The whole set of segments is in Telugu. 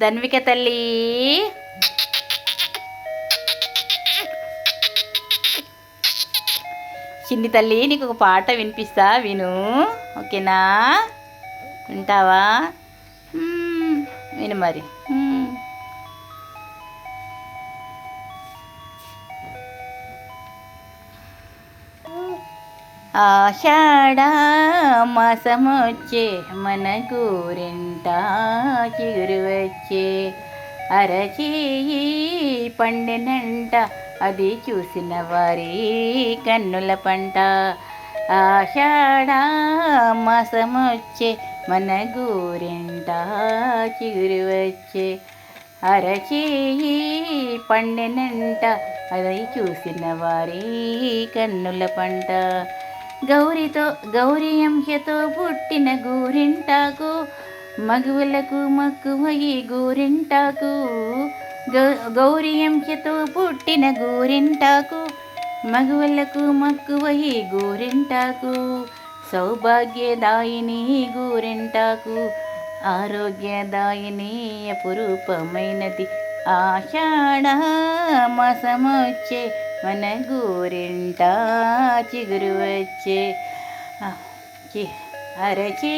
ధన్విక తల్లి. చిన్ని తల్లి నీకు ఒక పాట వినిపిస్తా విను. ఓకేనా? వింటావా? విను మరి. ఆషాఢ మాసమొచ్చే మన గూరింట చిగురు వచ్చే అరచేయి పండినంట అది చూసిన వారి కన్నుల పంట. ఆషాఢ మాసమొచ్చే మన గూరింట చిగురు వచ్చే అరచేయి పండినంట అది చూసిన వారి కన్నుల పంట. గౌరితో గౌరీ అంశతో పుట్టిన గోరింటాకు మగువులకు మక్కువ ఈ గోరింటాకు. గౌరీ పుట్టిన గోరింటాకు మగువులకు మక్కువ ఈ గోరింటాకు. సౌభాగ్యదాయిని గోరింటాకు ఆరోగ్యదాయిని అపురూపమైనది. ఆషాఢ మాసమొచ్చే మన గోరింట చిగురు వచ్చే. చి- అరచి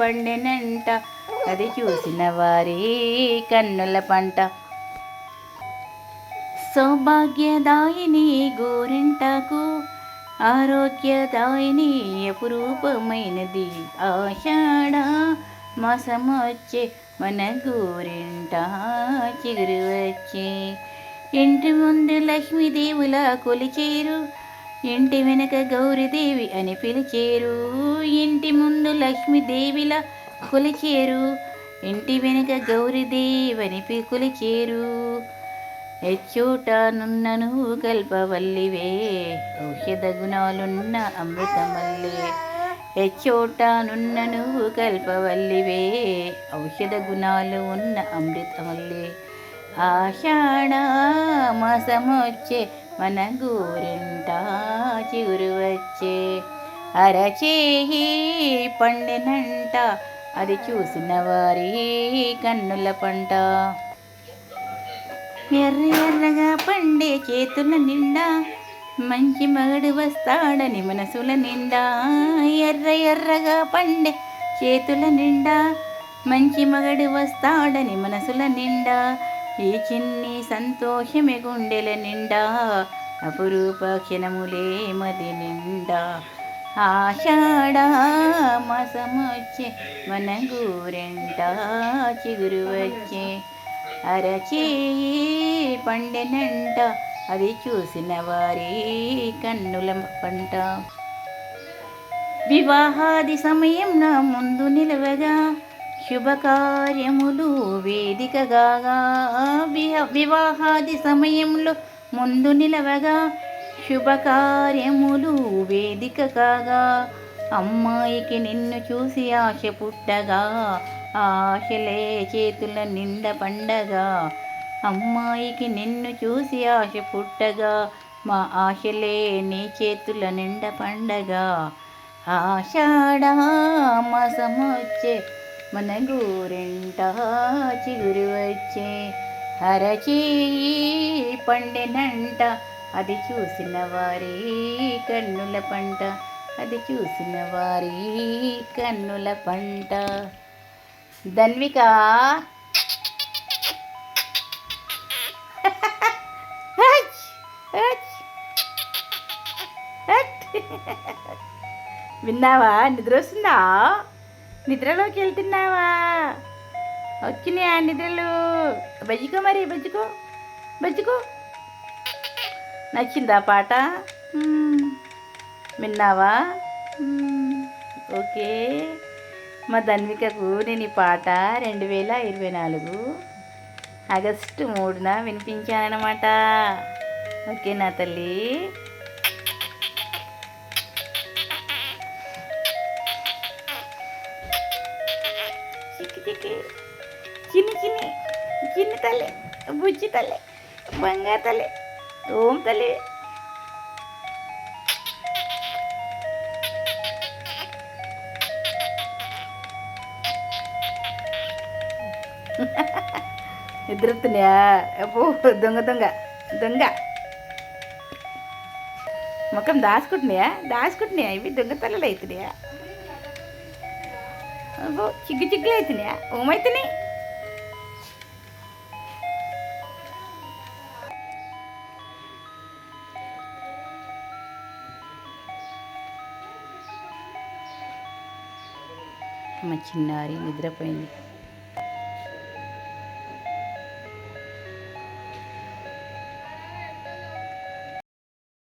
పండినంట. అది చూసిన వారి కన్నుల పంట. సౌభాగ్యదాయిని గోరింటకు ఆరోగ్యదాయిని అపురూపమైనది ఆషాఢ మాసమొచ్చే. మన గోరింట చిగురు వచ్చే. ఇంటి ముందు లక్ష్మీదేవులా కొలిచేరు ఇంటి వెనక గౌరీదేవి అని పిలిచేరు. ఇంటి ముందు లక్ష్మీదేవిలా కొలిచేరు ఇంటి వెనక గౌరీదేవి అని పి- కొలిచేరు నున్నను కల్పవల్లివే ఔషధ గుణాలున్న అమృతమల్లే. ఎచ్చోట నున్నను కల్పవల్లివే ఔషధ గుణాలు ఉన్న అమృతమల్లే. ఆషాఢ మాసమొచ్చే మన గోరింట చిగురు వచ్చే అరచేయి పండినంట అది చూసిన వారి కన్నుల పంట. ఎర్ర ఎర్రగా పండే చేతుల నిండా మంచి మగడు వస్తాడని మనసుల నిండా. ఎర్ర ఎర్రగా పండే చేతుల నిండా మంచి మగడు వస్తాడని మనసుల నిండా. ఈ చిన్ని సంతోషమే గుండెల నిండా అపురూప క్షణములే మది నిండా. ఆషాఢమాసమొచ్చే మన గూరెంట చిగురు వచ్చే అరచేయి పండెనంట అది చూసిన వారి కన్నుల పంట. వివాహాది సమయం నా ముందు నిలవగా శుభకార్యములు వేదికగా విహ- వివాహాది సమయంలో ముందు నిలవగా శుభకార్యములు వేదిక కాగా అమ్మాయికి నిన్ను చూసి ఆశ పుట్టగా ఆశలే చేతుల నిండ పండగా. అమ్మాయికి నిన్ను చూసి ఆశ పుట్టగా మా ఆశలే నీ చేతుల నిండ పండగా. ఆషాఢ మాసమొచ్చే మన గోరింట చిగురు వచ్చే అరచేయి పండినంట. అది చూసిన వారి కన్నుల పంట. అది చూసిన వారి కన్నుల పంట. ధన్విక! విన్నావా? నిద్ర వస్తుందా నిద్రలోకి వెళ్తున్నావా? వచ్చినాయా నిద్రలు? బజ్జుకో మరి బజ్జుకో బజ్జుకో. నచ్చిందా పాట? విన్నావా? ఓకే. మా ధన్వికకు నేను ఈ పాట రెండు వేల ఇరవై నాలుగు ఆగస్టు మూడున వినిపించానమాట ఓకే నా తల్లి. చిక్కి చిన్ని చిన్ని చిన్ని తల్లి బుజ్జి తల్లి బంగారు తల్లి ఓం తల్లి. నిద్రతున్నాయా అబ్బో దొంగ దొంగ దొంగ. ముఖం దాచుకుంటున్నాయా? దాచుకుంటున్నాయా? ఇవి దొంగ తల్లలు అవుతున్నాయా? అబ్బో చిగ్గు చిగ్గులు అవుతున్నాయా? ఓమైతున్నాయి. మా చిన్నారి నిద్రపోయింది.